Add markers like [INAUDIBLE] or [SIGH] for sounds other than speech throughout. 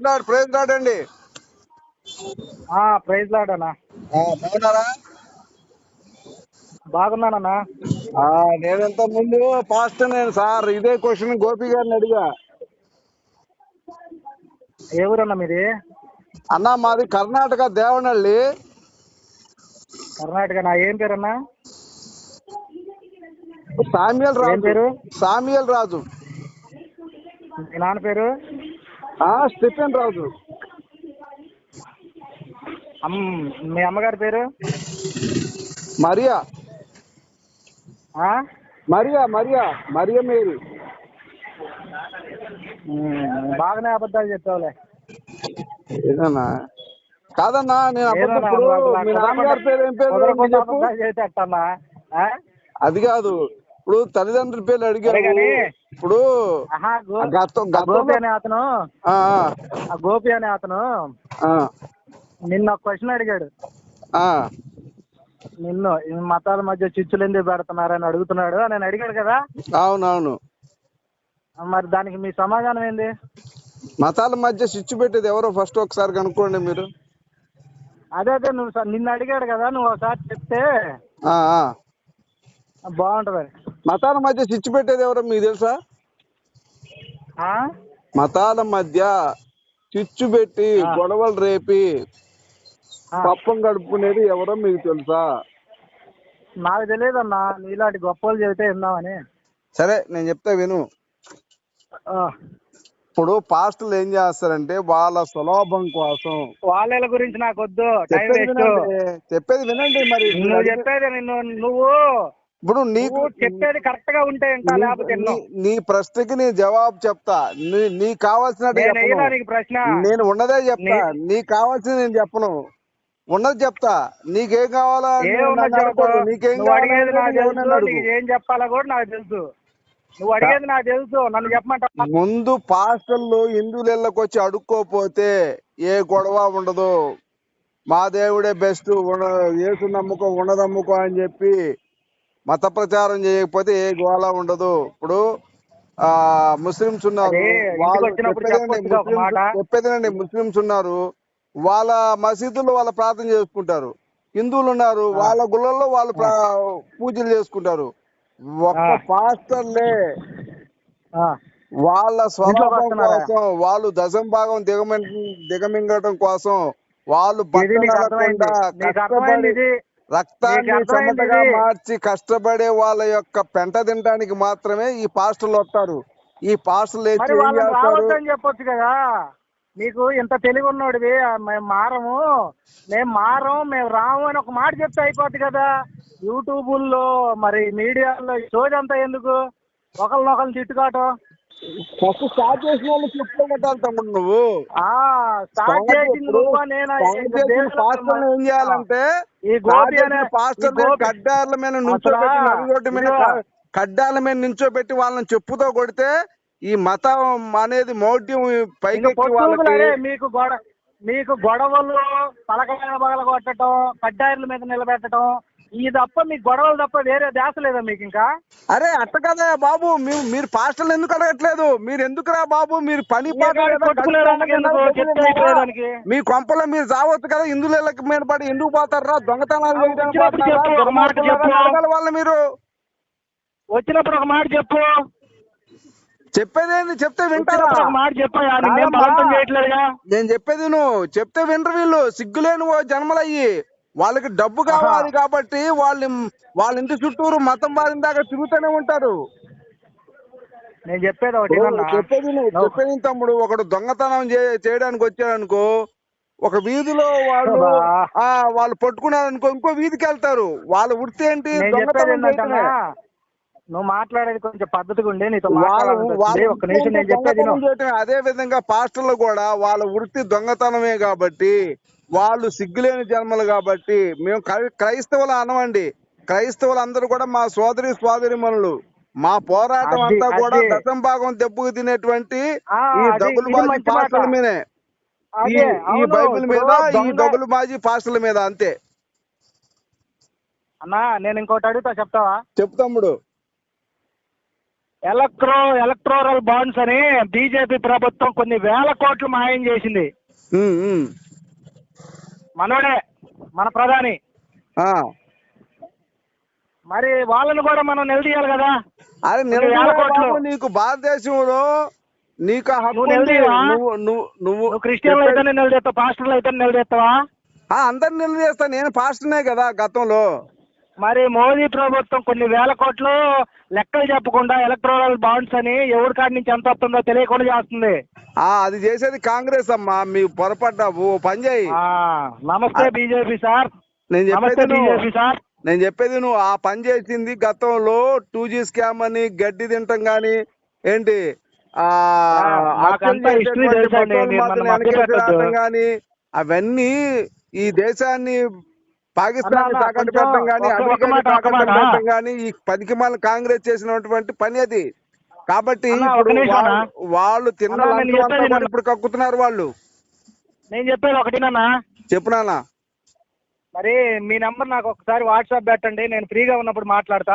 Praise లాడ్ praise lord అండి ఆ ప్రైజ్ ఆ, బాగున్నారా? బాగున్నానన్నా. నేను ఇంత ముందు పాస్ట్ నేను సార్ ఇదే క్వశ్చన్ గోపి గారిని అడిగా. ఏ ఊరన్నా మీది? అన్న మాది కర్ణాటక దేవనహల్లి కర్ణాటక నా ఏం పేరన్నా? సామ్యుల్ రాజు. పేరు? సామ్యుల్ రాజు. మీ నాన్న పేరు? స్టిఫెన్ రాజు. మీ అమ్మగారి పేరు? మరియా. ఆ? Maria Maria Maria Mary. బాగానే అబద్ధాలు చెప్పావులే. ఏదన్నా? కాదన్నా నేను అప్పుడు అసలు మీ నాన్నగారి పేరు ఏం పేరు? అది కాదు. ఇప్పుడు తల్లిదండ్రుల పేర్లు అడిగారు? ఇప్పుడు గోపి అనే అతను. గోపి అనే అతను నిన్న ఒక క్వశ్చన్ అడిగాడు. ఆ, నిన్ను ఈ మతాల మధ్య చిచ్చులు ఎందుకు పెడుతున్నారని అడుగుతున్నాడు నేను అడిగాడు కదా. అవునవును. మరి దానికి మీ సమాధానం ఏంది? మతాల మధ్య స్విచ్ పెట్టేది ఎవరో ఫస్ట్ ఒకసారి కనుక్కోండి మీరు. అదే అదే నువ్వు నిన్ను అడిగాడు కదా నువ్వు ఒకసారి చెప్తే. బాగుంటది మతాల మధ్య స్విచ్ పెట్టేది ఎవరో మీకు తెలుసా? మతాల మధ్య చిచ్చు పెట్టి. గొడవలు రేపి. పప్పం గడుపుకునేది ఎవరో మీకు తెలుసా నాకు తెలియదన్నా నీలాంటి గొప్పలు చెబితే విందామని సరే నేను చెప్తా విను ఆ. ఇప్పుడు పాస్టర్లు ఏం చేస్తారంటే వాళ్ళ సులభం కోసం వాళ్ళ గురించి నాకు వద్దు చెప్పేది వినండి మరి నువ్వు చెప్పేది నిన్ను నువ్వు ఇప్పుడు నీకు చెప్పేది కరెక్ట్గా ఉంటే లేకపోతే. నీ- నీ ప్రశ్నకి నీ జవాబు చెప్తా. నీ నేను నీకు ప్రశ్న. నేను ఉన్నదే చెప్తా. నీకు కావాల్సింది నేను చెప్పను. ఉన్నది చెప్తా. నీకేం కావాలా. నీకేం ఏం చెప్పాలో కూడా నాకు తెలుసు. నువ్వు అడిగేది నాకు తెలుసు. నన్ను చెప్పమంటా ముందు పాస్టర్లు హిందువుల వచ్చి అడుక్కోపోతే ఏ గొడవ ఉండదు. మా దేవుడే బెస్ట్ ఏసు నమ్ముకో ఉన్నదమ్ముకో అని చెప్పి మత ప్రచారం చేయకపోతే ఏ గోళ ఉండదు. ఇప్పుడు ఆ ముస్లిమ్స్ ఉన్నారు. చెప్పేదేనండి, ముస్లిమ్స్ ఉన్నారు. వాళ్ళ మసీదుల్లో వాళ్ళ ప్రార్థన చేసుకుంటారు. హిందువులు ఉన్నారు. వాళ్ళ గుళ్ళల్లో వాళ్ళు పూజలు చేసుకుంటారు. ఒక్క. పాస్టర్లే. వాళ్ళ వస్తున్నారా? కోసం వాళ్ళు దశం భాగం దిగమ దిగమింగటం కోసం వాళ్ళు రక్తాన్ని చెమటగా. మార్చి కష్టపడే వాళ్ళ యొక్క పెంట తినడానికి మాత్రమే ఈ పాస్టర్లు వస్తారు. ఈ పాస్టర్లు రావద్దని చెప్పొచ్చు కదా. నీకు ఇంత తెలివి ఉన్నోడివి ఆ, మేము మారము. మేము మారం మేము రాము అని ఒక మాట చెప్తే అయిపోద్ది కదా. యూట్యూబుల్లో మరి మీడియాలో అంతా ఎందుకు? ఒకరినొకరిని తిట్టుకోవటం. ఫస్ట్ స్టార్ట్ చేసిన వాళ్ళు తమ్ముడు నువ్వు. స్టార్ట్ చేసిన ఏం చేయాలంటే ఈ గోపి అనే- గోపి- కడ్డాల మీద నుంచోబెట్టి రోడ్డు మీద. కడ్డాల మీద నుంచోబెట్టి వాళ్ళని చెప్పుతో కొడితే ఈ మతం అనేది మౌఢ్యం వాళ్ళకి మీకు గొడ మీకు గొడవలు పలకల పగల కొట్టడం కడ్డాయిల మీద నిలబెట్టడం ఈ తప్ప మీకు గొడవలు తప్ప వేరే ధ్యాస లేదా మీకు ఇంకా? అరే అట్ట కదా బాబు. మేము మీరు పాస్టర్లు ఎందుకు అడగట్లేదు? మీరు ఎందుకురా బాబు? మీరు పని. మీ కొంపలో మీరు చావచ్చు కదా హిందువులకి మీద పడి ఎందుకు పోతారా దొంగతనాలు వాళ్ళని మీరు? వచ్చినప్పుడు ఒక మాట చెప్పు. చెప్పేదేంది చెప్తే వింటారా? మాట నేను చెప్పేది నువ్వు చెప్తే వినరు వీళ్ళు. సిగ్గులేని జన్మలయ్యి. వాళ్ళకి డబ్బు కావాలి కాబట్టి వాళ్ళు వాళ్ళ ఇంటి చుట్టూరు మతం బారిన దాకా తిరుగుతూనే ఉంటారు. నేను చెప్పేది ఒకటి? చెప్పేది చెప్పేది తమ్ముడు. ఒకడు దొంగతనం చేయడానికి వచ్చాడనుకో ఒక వీధిలో వాళ్ళు వాళ్ళు పట్టుకున్నారనుకో ఇంకో వీధికి వెళ్తారు. వాళ్ళ వృత్తి ఏంటి? దొంగతనం. నువ్వు మాట్లాడేది కొంచెం పద్ధతిగా ఉండే నీతో నిమిషం నేను చెప్పేది. అదే విధంగా పాస్టర్లు కూడా వాళ్ళ వృత్తి దొంగతనమే కాబట్టి వాళ్ళు సిగ్గులేని జన్మలు కాబట్టి మేము క్రై- క్రైస్తవులు అనవండి క్రైస్తవులు అందరూ కూడా మా సోదరి సోదరి మనులు మా పోరాటం అంతా కూడా. దశం భాగం దెబ్బకు తినేటువంటి ఈ ఇది బాజీ. పాస్టర్ల మీదే. ఈ బైబిల్ మీద ఈ దగులు బాజీ పాస్టర్ల మీద అంతే. అన్నా నేను ఇంకోటి అడుగుతా చెప్తావా? చెప్పు తమ్ముడు. ఎలక్ట్రో ఎలక్ట్రోరల్ బాండ్స్ అని బీజేపీ ప్రభుత్వం కొన్ని వేల కోట్లు మాయం చేసింది. మనోడే మన ప్రధాని. ఆ. మరి వాళ్ళని కూడా మనం నిలదీయాలి కదా? అరే నీకు భారతదేశంలో నీకు నువ్వు? నువ్వు క్రిస్టియన్లు అయితే నిలదీస్తావు పాస్టర్లు అయితే నిలదీస్తావా? ఆ, అందరిని నిలదీస్తా నేను పాస్టర్నే కదా గతంలో. మరి మోదీ ప్రభుత్వం కొన్ని వేల కోట్లు లెక్కలు చెప్పకుండా ఎలక్ట్రోరల్ బాండ్స్ అని ఎవరి కాడి నుంచి ఎంత వస్తుందో తెలియకుండా చేస్తుంది. ఆ అది చేసేది కాంగ్రెస్ అమ్మా మీ పొరపడ్డా ఓ పని చేయి. నమస్తే బీజేపీ సార్. నేను చెప్పేది నువ్వు. BJP sir. నేను చెప్పేది నువ్వు ఆ పని చేసింది గతంలో టూ జీ స్కామ్ అని గడ్డి తింటాం గాని ఏంటి? గాని అవన్నీ ఈ దేశాన్ని పాకిస్తాన్ తాకట్టు పెట్టడం మాట, ఒక తాకట్టు. పెట్టడం ఈ కాంగ్రెస్ చేసినటువంటి పని అది. కాబట్టి వాళ్ళు- తిన్న. ఇప్పుడు కక్కుతున్నారు వాళ్ళు. నేను చెప్పేది ఒకటినన్నా చెప్పునానా మరి మీ నెంబర్ నాకు ఒకసారి వాట్సాప్ పెట్టండి నేను ఫ్రీగా ఉన్నప్పుడు మాట్లాడతా.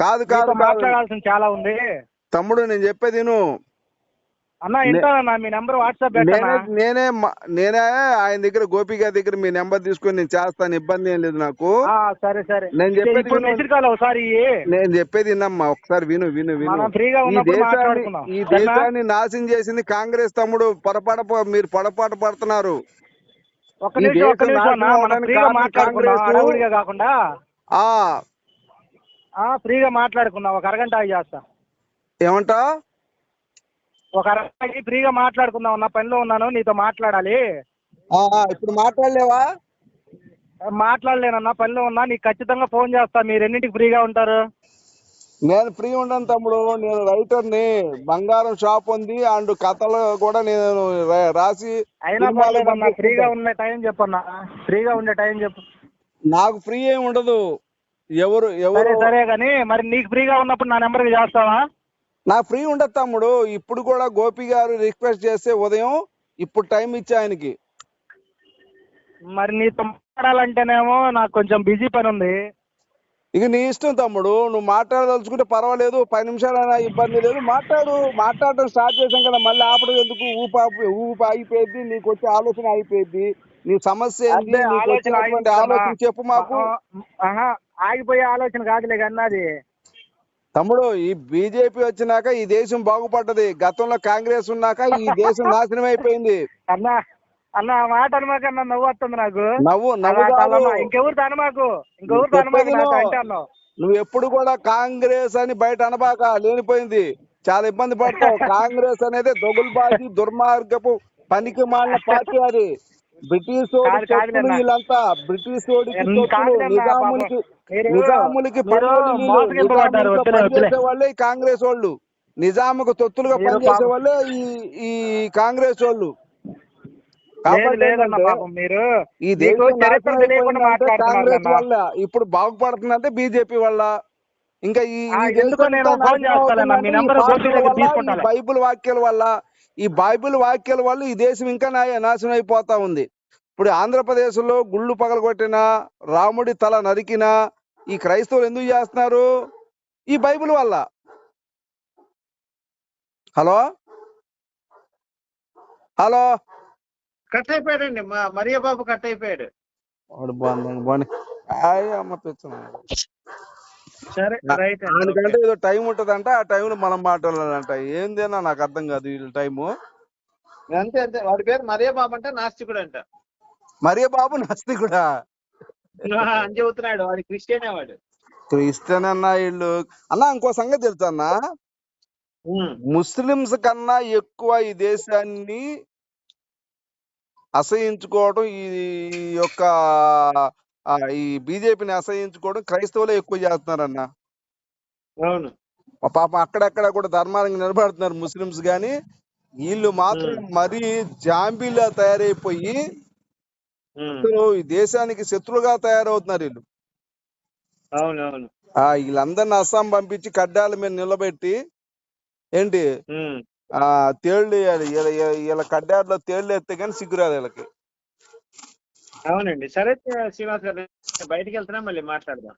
కాదు కాదు మాట్లాడాల్సిన చాలా ఉంది. తమ్ముడు నేను చెప్పేది నువ్వు అన్న మీ నెంబర్ వాట్సాప్ నేనే నేనే ఆయన దగ్గర గోపి గారి దగ్గర మీ నెంబర్ తీసుకొని నేను చేస్తాను ఇబ్బంది ఏం లేదు నాకు. సరే సరే. నేను చెప్పేది ఒకసారి. నేను చెప్పేది విన్నమ్మా ఒకసారి విను విను విను. ఈ దేశాన్ని నాశనం చేసింది కాంగ్రెస్ తమ్ముడు పొరపాటు మీరు పొరపాటు పడుతున్నారు. ఒక్క నిమిషం ఒక్క నిమిషం కాకుండా. ఫ్రీగా మాట్లాడుకుందాం ఒక అరగంట చేస్తా. ఏమంటా? ఒక ఆగి ఫ్రీగా మాట్లాడుకుందాం నా పనిలో ఉన్నాను నీతో మాట్లాడాలి. ఇప్పుడు మాట్లాడలేవా? మాట్లాడలేనన్నా పనిలో ఉన్నా నీకు ఖచ్చితంగా ఫోన్ చేస్తా మీరు ఎన్నింటికి ఫ్రీగా ఉంటారు? నేను ఫ్రీ ఉండను తమ్ముడు నేను రైటర్ని బంగారం షాప్ ఉంది అండ్ కథలు కూడా నేను రాసి అయినా. ఫ్రీగా ఉండే టైం చెప్పన్నా ఫ్రీగా ఉండే టైం చెప్పు. నాకు ఫ్రీ ఏమి ఉండదు. ఎవరు ఎవరు సరే కానీ మరి నీకు ఫ్రీగా ఉన్నప్పుడు నా నెంబర్కి చేస్తావా? నాకు ఫ్రీ ఉండదు తమ్ముడు ఇప్పుడు కూడా గోపి గారు రిక్వెస్ట్ చేస్తే ఉదయం ఇప్పుడు టైం ఇచ్చా ఆయనకి. మరి నీతో మాట్లాడాలంటేనేమో నాకు కొంచెం బిజీ పని ఉంది. ఇక నీ ఇష్టం తమ్ముడు నువ్వు మాట్లాడదలుచుకుంటే పర్వాలేదు పది నిమిషాలైనా ఇబ్బంది లేదు మాట్లాడు మాట్లాడటం స్టార్ట్ చేసాం కదా మళ్ళీ ఆపడం ఎందుకు? ఊపి ఊపి అయిపోయింది నీకు వచ్చే ఆలోచన అయిపోయింది నీ సమస్య అదే నీకు ఆలోచన వచ్చినటువంటి ఆగిపోతున్నా. ఆలోచన చెప్పు మాకు. ఆగిపోయే ఆలోచన కాదులే కన్నది తమ్ముడు ఈ బీజేపీ వచ్చినాక ఈ దేశం బాగుపడ్డది. గతంలో కాంగ్రెస్ ఉన్నాక ఈ దేశం నాశనం అయిపోయింది. అన్న అన్న మాట అనమాకన్నా నవ్వు వస్తుంది నాకు. నవ్వు నవ్వు అనమాకు ఇంకెవరితో అనమాకు చెప్పేది నాకు నువ్వు. ఎప్పుడు కూడా కాంగ్రెస్ అని బయట అనబాక లేనిపోయింది. చాలా ఇబ్బంది పడతావు. [LAUGHS] కాంగ్రెస్ అనేది దొగులుబాజీ దుర్మార్గపు పనికి మాలిన పార్టీ అది. బ్రిటిష్. వీళ్ళంతా బ్రిటిష్ నిజాములకి వీళ్ళు. ఈ కాంగ్రెస్ వాళ్ళు నిజాముకు తొత్తులుగా పనిచేసే. వాళ్ళే ఈ ఈ కాంగ్రెస్ వాళ్ళు ఈ కాంగ్రెస్. వల్ల ఇప్పుడు బాగుపడుతుందంటే బీజేపీ వల్ల ఇంకా ఈ. బైబిల్ వాక్యాల వల్ల ఈ బైబిల్ వాక్యాల వల్ల ఈ దేశం ఇంకా నాశనం అయిపోతా ఉంది ఇప్పుడు ఆంధ్రప్రదేశ్లో గుళ్ళు పగలగొట్టిన రాముడి తల నరికిన ఈ క్రైస్తవులు ఎందుకు చేస్తున్నారు? ఈ బైబిల్ వల్ల. హలో? హలో? కట్ అయిపోయాడండి మా మరియ బాబు కట్ అయిపోయాడు వాడు. బాగుంది బాగుంది అమ్మ దానికంటే ఏదో టైం ఉంటదంట. ఆ టైంలో మనం మాట్లాడాలంట. ఏందేనా నాకు అర్థం కాదు వీళ్ళ టైము. అంతే అంతే. వాడి పేరు మరియ బాబు అంటే నాస్తికుడు అంట మరే బాబు నస్తి కూడా అని చెబుతున్నాడు. వాడు క్రిస్టియనే వాడు. క్రిస్టియన్ అన్న వీళ్ళు. అన్న ఇంకో సంగతి ఉమ్, ముస్లిమ్స్ కన్నా ఎక్కువ ఈ దేశాన్ని అసహించుకోవడం ఈ యొక్క ఈ బీజేపీని అసహించుకోవడం క్రైస్తవులే ఎక్కువ చేస్తున్నారన్న. అవును. పాపం అక్కడక్కడ కూడా ధర్మానికి నిలబడుతున్నారు ముస్లిమ్స్ గాని. వీళ్ళు మాత్రం మరీ జాంబీలా తయారైపోయి అసలు ఈ దేశానికి శత్రువుగా తయారవుతున్నారు వీళ్ళు. అవును అవును ఆ వీళ్ళందరిని అస్సాం పంపించి కడ్డాల మీద నిలబెట్టి ఏంటి? ఆ తేళ్ళు వేయాలి వీళ్ళ కడ్డాల్లో తేళ్ళు ఎత్తే కానీ సిగ్గురాదు వీళ్ళకి. అవునండి. సరే శ్రీనివాస్ గారు బయటికి వెళ్తున్నా మళ్ళీ మాట్లాడదాం.